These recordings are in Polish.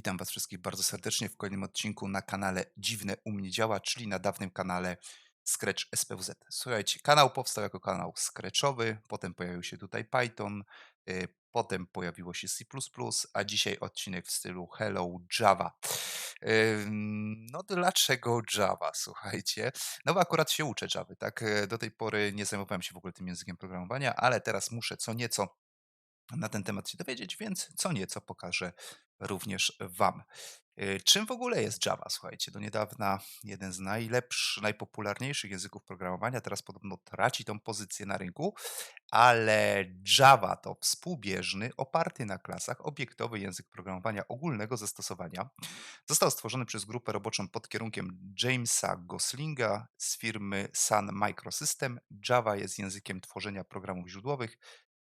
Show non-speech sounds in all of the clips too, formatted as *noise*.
Witam Was wszystkich bardzo serdecznie w kolejnym odcinku na kanale Dziwne u mnie działa, czyli na dawnym kanale Scratch SPWZ. Słuchajcie, kanał powstał jako kanał Scratchowy, potem pojawił się tutaj Python, y, potem pojawiło się C++, a dzisiaj odcinek w stylu Hello Java. No dlaczego Java, słuchajcie? No bo akurat się uczę Java, tak? Y, Do tej pory nie zajmowałem się w ogóle tym językiem programowania, ale teraz muszę co nieco na ten temat się dowiedzieć, więc co nieco pokażę również Wam. Y, Czym w ogóle jest Java? Słuchajcie, do niedawna jeden z najlepszych, najpopularniejszych języków programowania, teraz podobno traci tą pozycję na rynku, ale Java to współbieżny, oparty na klasach, obiektowy język programowania ogólnego zastosowania. Został stworzony przez grupę roboczą pod kierunkiem Jamesa Goslinga z firmy Sun Microsystem. Java jest językiem tworzenia programów źródłowych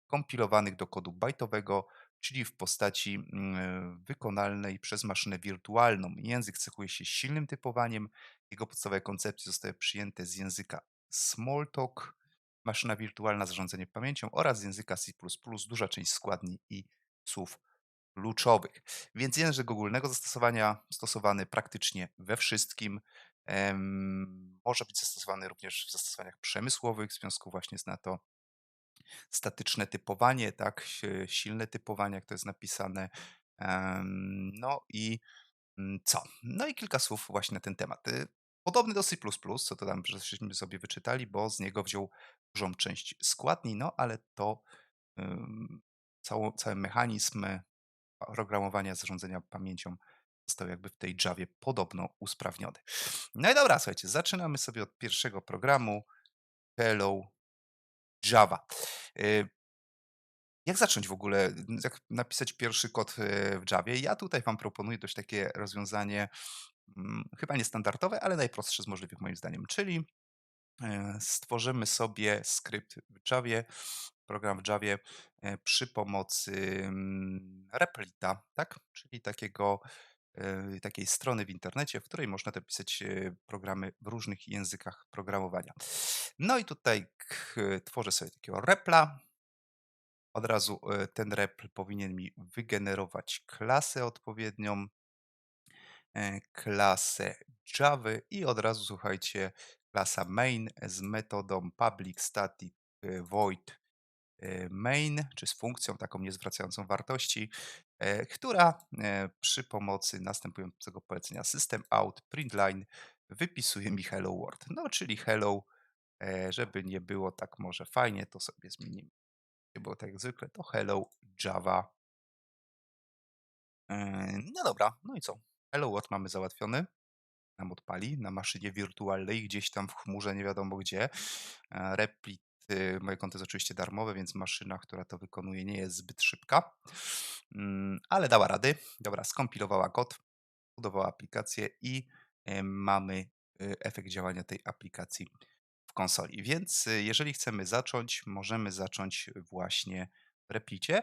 kompilowanych do kodu bajtowego, czyli w postaci mm, wykonalnej przez maszynę wirtualną. Język cechuje się silnym typowaniem. Jego podstawowe koncepcje zostały przyjęte z języka Smalltalk, maszyna wirtualna, zarządzanie pamięcią oraz z języka C++, duża część składni i słów kluczowych. Więc język ogólnego zastosowania stosowany praktycznie we wszystkim. Może być zastosowany również w zastosowaniach przemysłowych, w związku właśnie z NATO statyczne typowanie, tak, si- silne typowanie, jak to jest napisane. No i mm, co? No i kilka słów właśnie na ten temat. Y, Podobny do C++, co to tam żeśmy sobie wyczytali, bo z niego wziął dużą część składni, no ale to ym, cało, cały mechanizm e, programowania, zarządzania pamięcią został jakby w tej Javie podobno usprawniony. No i dobra, słuchajcie, zaczynamy sobie od pierwszego programu. Hello Java. Y, Jak zacząć w ogóle, jak napisać pierwszy kod e, w Javie? Ja tutaj Wam proponuję dość takie rozwiązanie, mm, chyba niestandardowe, ale najprostsze z możliwych moim zdaniem, czyli e, stworzymy sobie skrypt w Javie, program w Javie e, przy pomocy mm, Replita, tak? Czyli takiego, takiej strony w internecie, w której można dopisać e, programy w różnych językach programowania. No i tutaj tworzę sobie takiego repla, od razu e, ten repl powinien mi wygenerować klasę odpowiednią, e, klasę Java i od razu słuchajcie, klasa main z metodą public static e, void e, main, czy z funkcją taką niezwracającą wartości, e, która e, przy pomocy następującego polecenia system out println wypisuje mi hello world. No czyli hello, e, żeby nie było tak może fajnie, to sobie zmienimy było tak jak zwykle, to hello Java. No dobra, no i co? Hello World mamy załatwiony. Nam odpali na maszynie wirtualnej, gdzieś tam w chmurze, nie wiadomo gdzie. E, Replit, y, moje konto jest oczywiście darmowe, więc maszyna, która to wykonuje, nie jest zbyt szybka. Mm, Ale dała rady. Dobra, skompilowała kod, budowała aplikację i e, mamy y, efekt działania tej aplikacji w konsoli. Więc y, jeżeli chcemy zacząć, możemy zacząć właśnie w Replicie,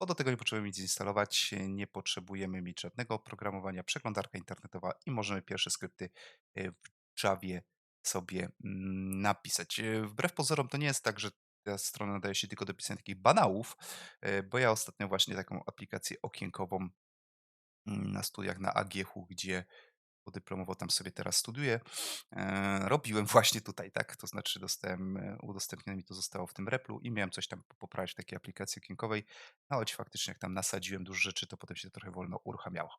bo do tego nie potrzebujemy nic instalować, nie potrzebujemy mieć żadnego oprogramowania, przeglądarka internetowa i możemy pierwsze skrypty y, w Javie sobie mm, napisać. Y, Wbrew pozorom to nie jest tak, że ta strona nadaje się tylko do pisania takich banałów, y, bo ja ostatnio właśnie taką aplikację okienkową mm, na studiach na AGH-u, gdzie podyplomowo tam sobie teraz studiuję, e, robiłem właśnie tutaj, tak? To znaczy dostałem, e, udostępnione mi to zostało w tym replu i miałem coś tam poprawić w takiej aplikacji okienkowej, no choć faktycznie jak tam nasadziłem dużo rzeczy, to potem się to trochę wolno uruchamiało.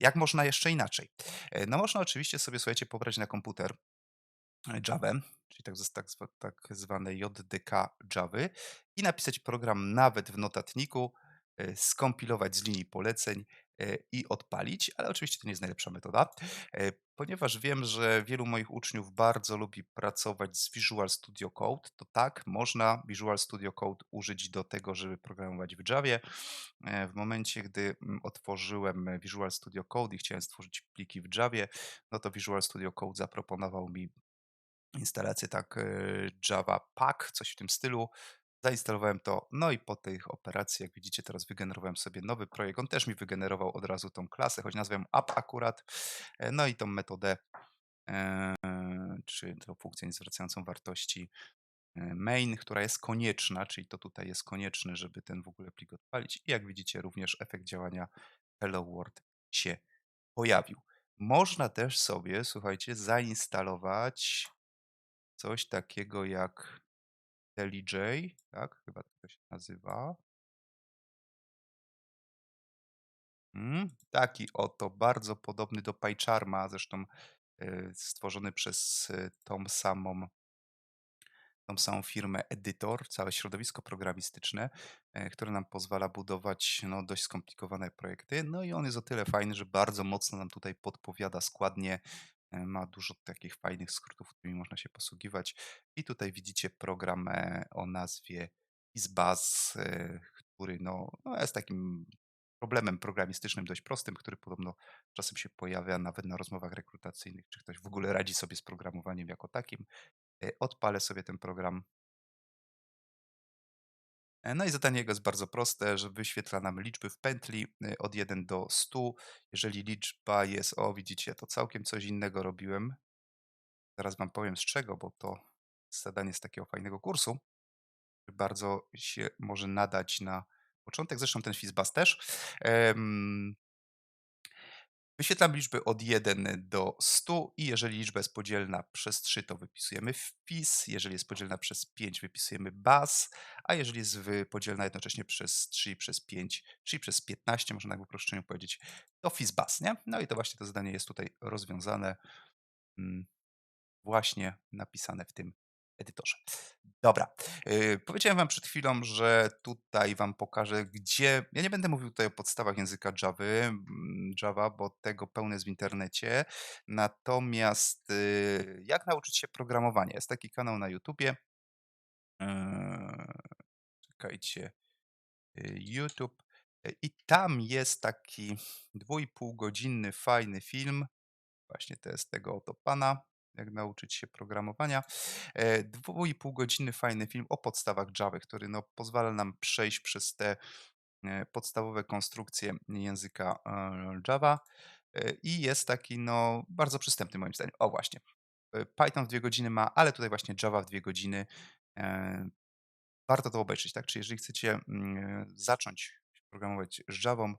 Jak można jeszcze inaczej? E, No można oczywiście sobie, słuchajcie, pobrać na komputer Javę, czyli tak, tak, tak zwane JDK Javy i napisać program nawet w notatniku, e, skompilować z linii poleceń e, i odpalić, ale oczywiście to nie jest najlepsza metoda, e, ponieważ wiem, że wielu moich uczniów bardzo lubi pracować z Visual Studio Code, to tak, można Visual Studio Code użyć do tego, żeby programować w Javie. E, W momencie, gdy mm, otworzyłem Visual Studio Code i chciałem stworzyć pliki w Javie, no to Visual Studio Code zaproponował mi instalację tak e, Java Pack, coś w tym stylu. Zainstalowałem to, no i po tych operacji, jak widzicie, teraz wygenerowałem sobie nowy projekt. On też mi wygenerował od razu tą klasę, choć nazwę app akurat. E, No i tą metodę, e, czy tą funkcję niezwracającą wartości main, która jest konieczna, czyli to tutaj jest konieczne, żeby ten w ogóle plik odpalić. I jak widzicie, również efekt działania Hello World się pojawił. Można też sobie, słuchajcie, zainstalować coś takiego jak IntelliJ, tak? Chyba to się nazywa. Mm, taki oto, bardzo podobny do PyCharma, zresztą y, stworzony przez y, tą samą tą samą firmę edytor, całe środowisko programistyczne, e, które nam pozwala budować no, dość skomplikowane projekty. No i on jest o tyle fajny, że bardzo mocno nam tutaj podpowiada składnie, e, ma dużo takich fajnych skrótów, którymi można się posługiwać. I tutaj widzicie program e, o nazwie Izbaz, który no, no jest takim problemem programistycznym dość prostym, który podobno czasem się pojawia nawet na rozmowach rekrutacyjnych, czy ktoś w ogóle radzi sobie z programowaniem jako takim. E, odpalę sobie ten program. E, no i zadanie jego jest bardzo proste, że wyświetla nam liczby w pętli e, od 1 do 100. Jeżeli liczba jest, o widzicie, to całkiem coś innego robiłem. Zaraz wam powiem z czego, bo to zadanie z takiego fajnego kursu. Bardzo się może nadać na początek, zresztą ten Fizzbuzz też. Wyświetlam liczby od 1 do 100 i jeżeli liczba jest podzielna przez 3, to wypisujemy wpis, jeżeli jest podzielna przez 5, wypisujemy baz, a jeżeli jest podzielna jednocześnie przez 3 i przez 5, czyli przez 15, można tak w uproszczeniu powiedzieć, to baz, nie? No i to właśnie to zadanie jest tutaj rozwiązane, mm, właśnie napisane w tym edytorze. Dobra. Yy, powiedziałem wam przed chwilą, że tutaj wam pokażę, gdzie. Ja nie będę mówił tutaj o podstawach języka Java, Java, bo tego pełne jest w internecie. Natomiast yy, jak nauczyć się programowania? Jest taki kanał na YouTubie. Yy, czekajcie. Yy, YouTube. I tam jest taki dwójpół godzinny, fajny film. Właśnie to jest tego oto pana jak nauczyć się programowania. E, dwu i pół godziny fajny film o podstawach Java, który no, pozwala nam przejść przez te e, podstawowe konstrukcje języka e, Java i jest taki no, bardzo przystępny moim zdaniem. O właśnie, Python w dwie godziny ma, ale tutaj właśnie Java w dwie godziny. Warto to obejrzeć, tak? Czy jeżeli chcecie mm, zacząć programować z Javą,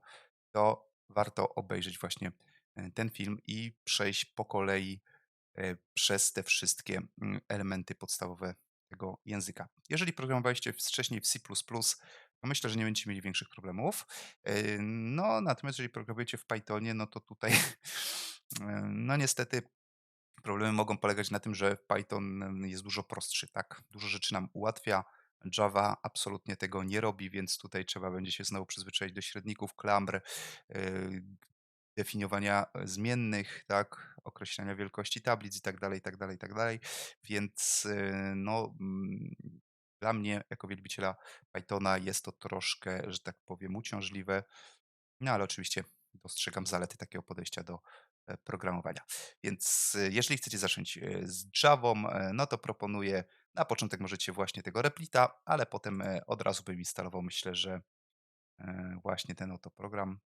to warto obejrzeć właśnie ten film i przejść po kolei przez te wszystkie mm, elementy podstawowe tego języka. Jeżeli programowaliście wcześniej w C++, to myślę, że nie będziecie mieli większych problemów. E, no, natomiast jeżeli programujecie w Pythonie, no to tutaj, *laughs* e, no niestety problemy mogą polegać na tym, że Python mm, jest dużo prostszy, tak? Dużo rzeczy nam ułatwia. Java absolutnie tego nie robi, więc tutaj trzeba będzie się znowu przyzwyczaić do średników, klamr, definiowania e, zmiennych, tak, określania wielkości tablic i tak dalej, i tak dalej, i tak dalej. Więc e, no, mm, dla mnie, jako wielbiciela Pythona, jest to troszkę, że tak powiem, uciążliwe. No ale oczywiście dostrzegam zalety takiego podejścia do e, programowania. Więc jeżeli chcecie zacząć z Javą, no to proponuję, na początek możecie właśnie tego replita, ale potem od razu bym instalował, myślę, że właśnie ten oto program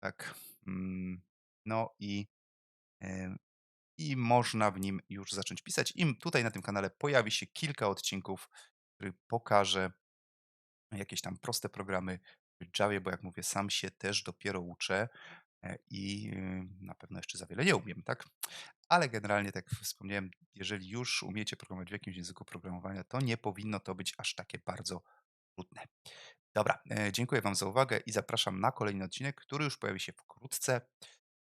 tak. No i, i można w nim już zacząć pisać. I tutaj na tym kanale pojawi się kilka odcinków, który pokażę jakieś tam proste programy w Javie, bo jak mówię, sam się też dopiero uczę e, i na pewno jeszcze za wiele nie umiem, tak? Ale generalnie, tak jak wspomniałem, jeżeli już umiecie programować w jakimś języku programowania, to nie powinno to być aż takie bardzo trudne. Dobra, e, dziękuję Wam za uwagę i zapraszam na kolejny odcinek, który już pojawi się wkrótce.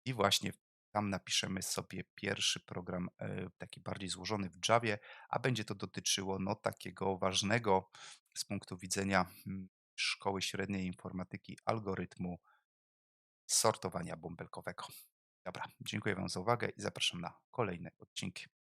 I właśnie tam napiszemy sobie pierwszy program, e, taki bardziej złożony w Javie, a będzie to dotyczyło no, takiego ważnego z punktu widzenia mm, szkoły średniej informatyki algorytmu sortowania bąbelkowego. Dobra, dziękuję Wam za uwagę i zapraszam na kolejne odcinki.